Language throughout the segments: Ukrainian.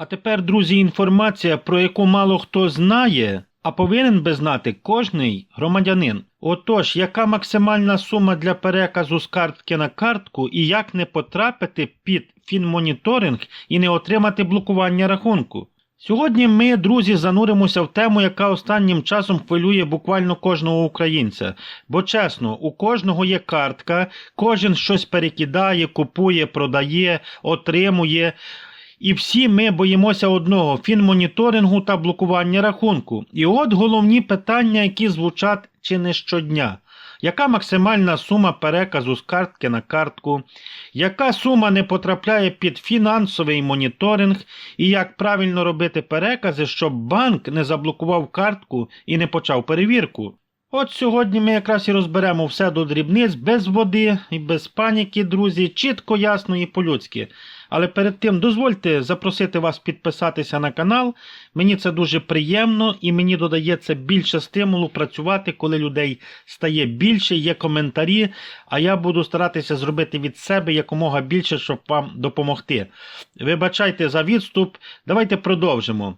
А тепер, друзі, інформація, про яку мало хто знає, а повинен би знати кожний громадянин. Отож, яка максимальна сума для переказу з картки на картку і як не потрапити під фінмоніторинг і не отримати блокування рахунку? Сьогодні ми, друзі, зануримося в тему, яка останнім часом хвилює буквально кожного українця. Бо чесно, у кожного є картка, кожен щось перекидає, купує, продає, отримує. І всі ми боїмося одного фінмоніторингу та блокування рахунку. І от головні питання, які звучать чи не щодня. Яка максимальна сума переказу з картки на картку? Яка сума не потрапляє під фінансовий моніторинг? І як правильно робити перекази, щоб банк не заблокував картку і не почав перевірку? От сьогодні ми якраз і розберемо все до дрібниць, без води і без паніки, друзі, чітко, ясно і по-людськи. Але перед тим дозвольте запросити вас підписатися на канал. Мені це дуже приємно і мені додається більше стимулу працювати, коли людей стає більше, є коментарі. А я буду старатися зробити від себе якомога більше, щоб вам допомогти. Вибачайте за відступ, давайте продовжимо.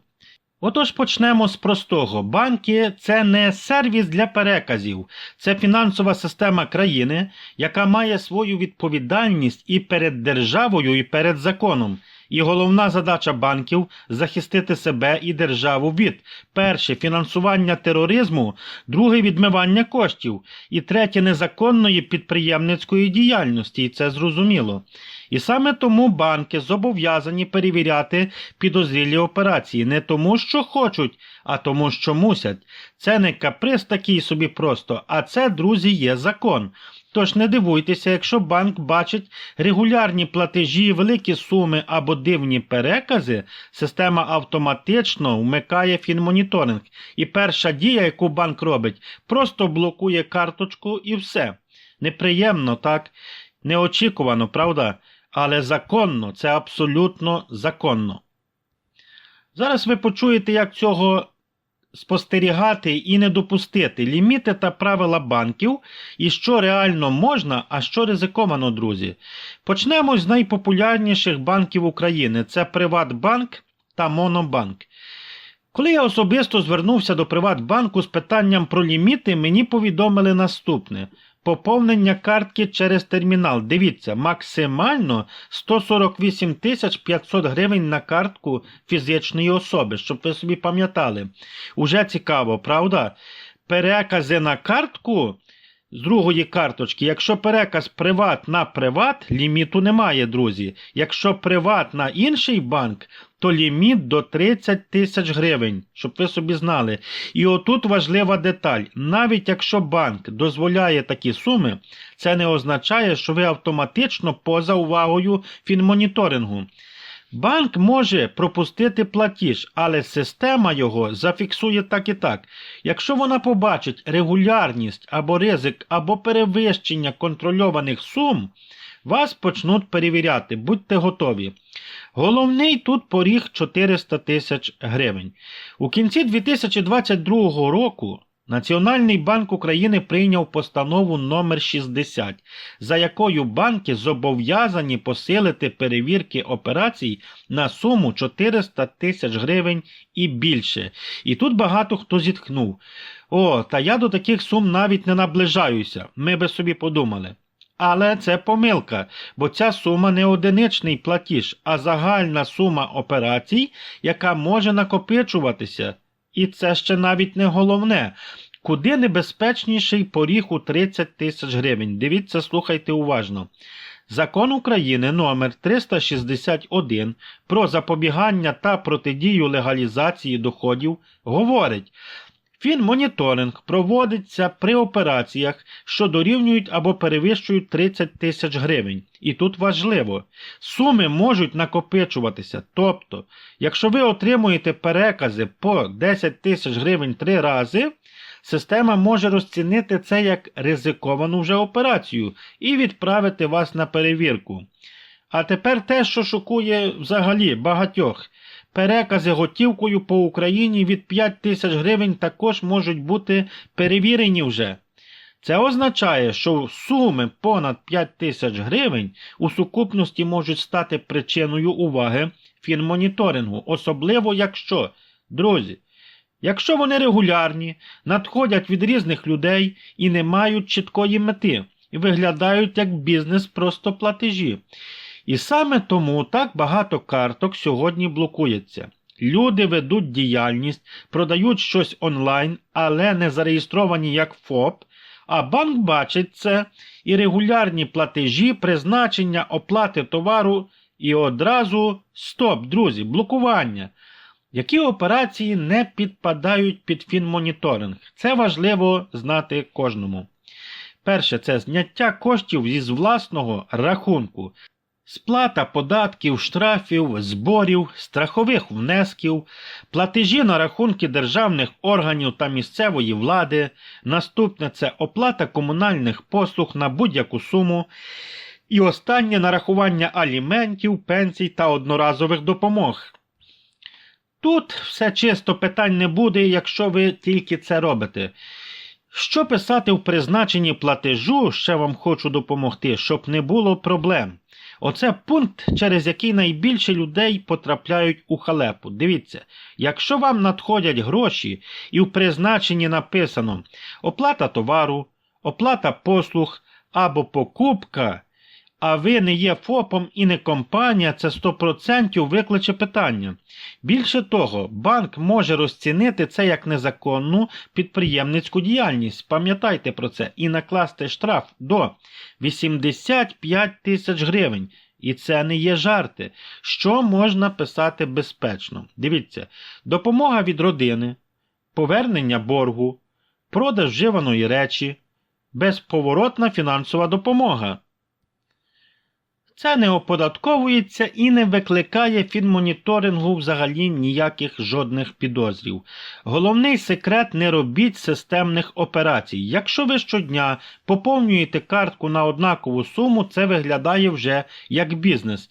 Отож почнемо з простого. Банки це не сервіс для переказів, це фінансова система країни, яка має свою відповідальність і перед державою, і перед законом. І головна задача банків захистити себе і державу від перше фінансування тероризму, друге відмивання коштів, і третє незаконної підприємницької діяльності, і це зрозуміло. І саме тому банки зобов'язані перевіряти підозрілі операції не тому, що хочуть, а тому, що мусять. Це не каприз такий собі просто, а це, друзі, є закон. Тож не дивуйтеся, якщо банк бачить регулярні платежі, великі суми або дивні перекази, система автоматично вмикає фінмоніторинг. І перша дія, яку банк робить, просто блокує карточку і все. Неприємно, так? Неочікувано, правда? Але законно, це абсолютно законно. Зараз ви почуєте, як цього спостерігати і не допустити ліміти та правила банків, і що реально можна, а що ризиковано, друзі. Почнемо з найпопулярніших банків України: це Приватбанк та Монобанк. Коли я особисто звернувся до Приватбанку з питанням про ліміти, мені повідомили наступне. Поповнення картки через термінал. Дивіться, максимально 148 тисяч 500 гривень на картку фізичної особи, щоб ви собі пам'ятали. Уже цікаво, правда? Перекази на картку з другої карточки. Якщо переказ приват на приват, ліміту немає, друзі. Якщо приват на інший банк, то ліміт до 30 тисяч гривень, щоб ви собі знали. І отут важлива деталь. Навіть якщо банк дозволяє такі суми, це не означає, що ви автоматично поза увагою фінмоніторингу. Банк може пропустити платіж, але система його зафіксує так і так. Якщо вона побачить регулярність або ризик, або перевищення контрольованих сум, вас почнуть перевіряти, будьте готові. Головний тут поріг 400 тисяч гривень. У кінці 2022 року Національний банк України прийняв постанову номер 60, за якою банки зобов'язані посилити перевірки операцій на суму 400 тисяч гривень і більше. І тут багато хто зітхнув. О, та я до таких сум навіть не наближаюся, ми би собі подумали. Але це помилка, бо ця сума не одиничний платіж, а загальна сума операцій, яка може накопичуватися. І це ще навіть не головне. Куди небезпечніший поріг у 30 тисяч гривень. Дивіться, слухайте уважно. Закон України номер 361 про запобігання та протидію легалізації доходів говорить, Фінмоніторинг проводиться при операціях, що дорівнюють або перевищують 30 тисяч гривень. І тут важливо, суми можуть накопичуватися. Тобто, якщо ви отримуєте перекази по 10 тисяч гривень три рази, система може розцінити це як ризиковану вже операцію і відправити вас на перевірку. А тепер те, що шокує взагалі багатьох. Перекази готівкою по Україні від 5 тисяч гривень також можуть бути перевірені вже. Це означає, що суми понад 5 тисяч гривень у сукупності можуть стати причиною уваги фінмоніторингу, особливо якщо, друзі, якщо вони регулярні, надходять від різних людей і не мають чіткої мети, і виглядають як бізнес просто платежі. І саме тому так багато карток сьогодні блокується. Люди ведуть діяльність, продають щось онлайн, але не зареєстровані як ФОП, а банк бачить це і регулярні платежі, призначення оплати товару і одразу стоп, друзі, блокування. Які операції не підпадають під фінмоніторинг? Це важливо знати кожному. Перше це зняття коштів із власного рахунку. Сплата податків, штрафів, зборів, страхових внесків, платежі на рахунки державних органів та місцевої влади. Наступне це оплата комунальних послуг на будь-яку суму. І останнє нарахування аліментів, пенсій та одноразових допомог. Тут все чисто питань не буде, якщо ви тільки це робите. Що писати в призначенні платежу, ще вам хочу допомогти, щоб не було проблем. Оце пункт, через який найбільше людей потрапляють у халепу. Дивіться, якщо вам надходять гроші і в призначенні написано оплата товару, оплата послуг або покупка, а ви не є ФОПом і не компанія, це 100% викличе питання. Більше того, банк може розцінити це як незаконну підприємницьку діяльність. Пам'ятайте про це і накласти штраф до 85 тисяч гривень. І це не є жарти. Що можна писати безпечно? Дивіться, допомога від родини, повернення боргу, продаж вживаної речі, безповоротна фінансова допомога. Це не оподатковується і не викликає фінмоніторингу взагалі ніяких жодних підозрів. Головний секрет не робіть системних операцій. Якщо ви щодня поповнюєте картку на однакову суму, це виглядає вже як бізнес.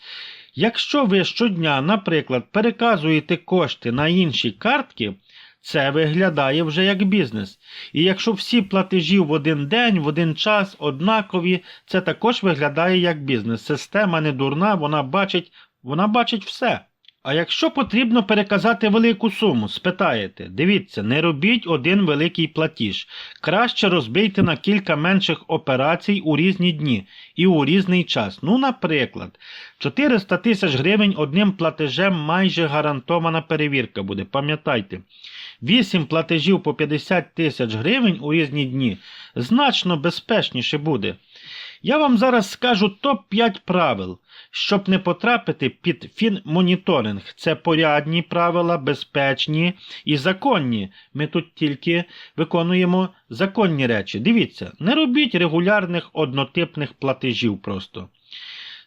Якщо ви щодня, наприклад, переказуєте кошти на інші картки, це виглядає вже як бізнес. І якщо всі платежі в один день, в один час однакові, це також виглядає як бізнес. Система не дурна, вона бачить, вона бачить все. А якщо потрібно переказати велику суму, спитаєте, дивіться, не робіть один великий платіж. Краще розбийте на кілька менших операцій у різні дні і у різний час. Ну, наприклад, 400 тисяч гривень одним платежем майже гарантована перевірка буде, пам'ятайте. 8 платежів по 50 тисяч гривень у різні дні значно безпечніше буде. Я вам зараз скажу топ-5 правил, щоб не потрапити під фінмоніторинг. Це порядні правила, безпечні і законні. Ми тут тільки виконуємо законні речі. Дивіться, не робіть регулярних однотипних платежів просто.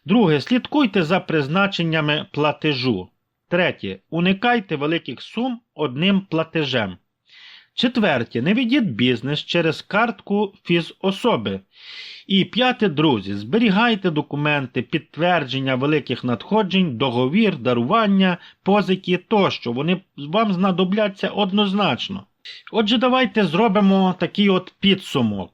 Друге, слідкуйте за призначеннями платежу. Третє. Уникайте великих сум одним платежем. Четверте. Не ведіть бізнес через картку фізособи. І п'яте, друзі, зберігайте документи, підтвердження великих надходжень, договір, дарування, позики тощо. Вони вам знадобляться однозначно. Отже, давайте зробимо такий от підсумок.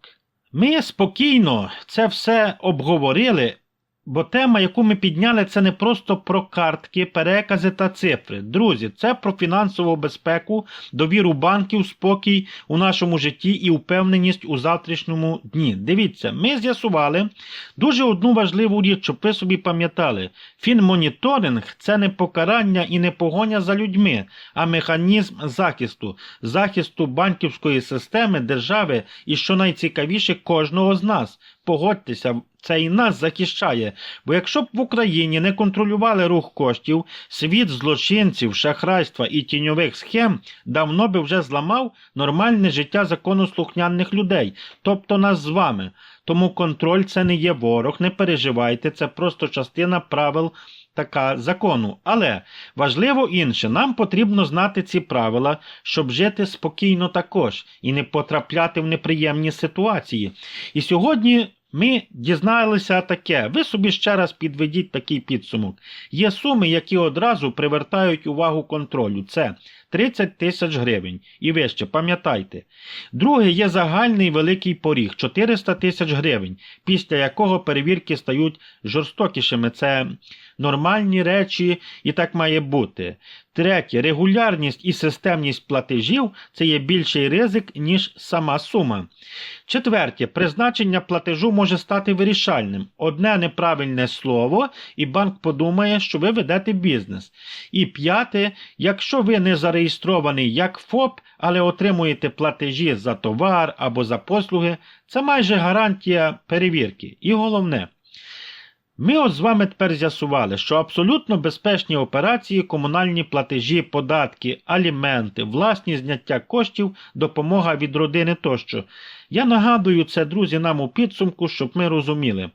Ми спокійно це все обговорили, Бо тема, яку ми підняли, це не просто про картки, перекази та цифри. Друзі, це про фінансову безпеку, довіру банків, спокій у нашому житті і впевненість у завтрашньому дні. Дивіться, ми з'ясували дуже одну важливу річ, щоб ви собі пам'ятали. Фінмоніторинг це не покарання і не погоня за людьми, а механізм захисту, захисту банківської системи, держави і, що найцікавіше, кожного з нас. Погодьтеся, це і нас захищає. Бо якщо б в Україні не контролювали рух коштів, світ злочинців, шахрайства і тіньових схем давно би вже зламав нормальне життя законослухняних людей, тобто нас з вами. Тому контроль це не є ворог, не переживайте, це просто частина правил. Така закону. Але важливо інше, нам потрібно знати ці правила, щоб жити спокійно також і не потрапляти в неприємні ситуації. І сьогодні ми дізналися таке. Ви собі ще раз підведіть такий підсумок. Є суми, які одразу привертають увагу контролю. Це 30 тисяч гривень і вище, пам'ятайте. Друге є загальний великий поріг 400 тисяч гривень, після якого перевірки стають жорстокішими. Це нормальні речі і так має бути. Третє, регулярність і системність платежів це є більший ризик, ніж сама сума. Четверте, призначення платежу може стати вирішальним. Одне неправильне слово, і банк подумає, що ви ведете бізнес. І п'яте, якщо ви не зареєстрований як ФОП, але отримуєте платежі за товар або за послуги, це майже гарантія перевірки. І головне. Ми от з вами тепер з'ясували, що абсолютно безпечні операції, комунальні платежі, податки, аліменти, власні зняття коштів, допомога від родини тощо. Я нагадую це, друзі, нам у підсумку, щоб ми розуміли.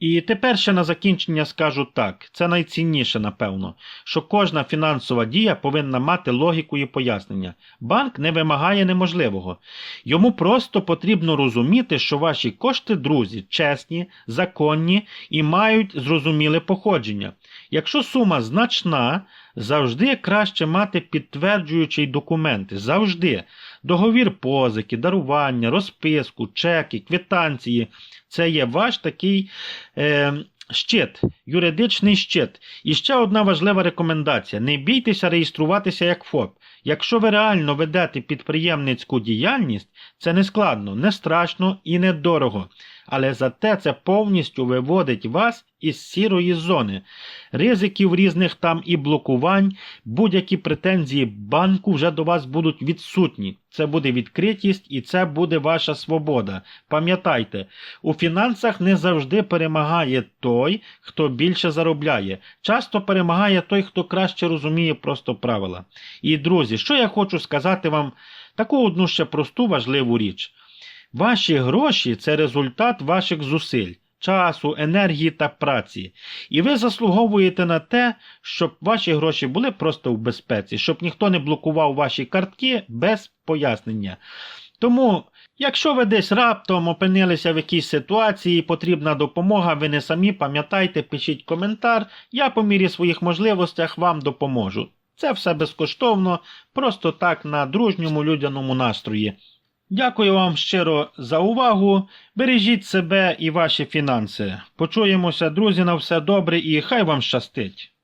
І тепер ще на закінчення скажу так: це найцінніше, напевно, що кожна фінансова дія повинна мати логіку і пояснення. Банк не вимагає неможливого. Йому просто потрібно розуміти, що ваші кошти, друзі, чесні, законні і мають зрозуміле походження. Якщо сума значна, завжди краще мати підтверджуючий документи. Завжди. Договір позики, дарування, розписку, чеки, квитанції. Це є ваш такий е, щит, юридичний щит. І ще одна важлива рекомендація: не бійтеся реєструватися як ФОП. Якщо ви реально ведете підприємницьку діяльність, це не складно, не страшно і не дорого. Але зате це повністю виводить вас із сірої зони. Ризиків різних там і блокувань, будь-які претензії банку вже до вас будуть відсутні. Це буде відкритість і це буде ваша свобода. Пам'ятайте, у фінансах не завжди перемагає той, хто більше заробляє. Часто перемагає той, хто краще розуміє просто правила. І, друзі, що я хочу сказати вам таку одну ще просту важливу річ. Ваші гроші це результат ваших зусиль, часу, енергії та праці. І ви заслуговуєте на те, щоб ваші гроші були просто в безпеці, щоб ніхто не блокував ваші картки без пояснення. Тому, якщо ви десь раптом опинилися в якійсь ситуації, потрібна допомога, ви не самі пам'ятайте, пишіть коментар, я по мірі своїх можливостях вам допоможу. Це все безкоштовно, просто так на дружньому людяному настрої. Дякую вам щиро за увагу. Бережіть себе і ваші фінанси. Почуємося, друзі, на все добре і хай вам щастить.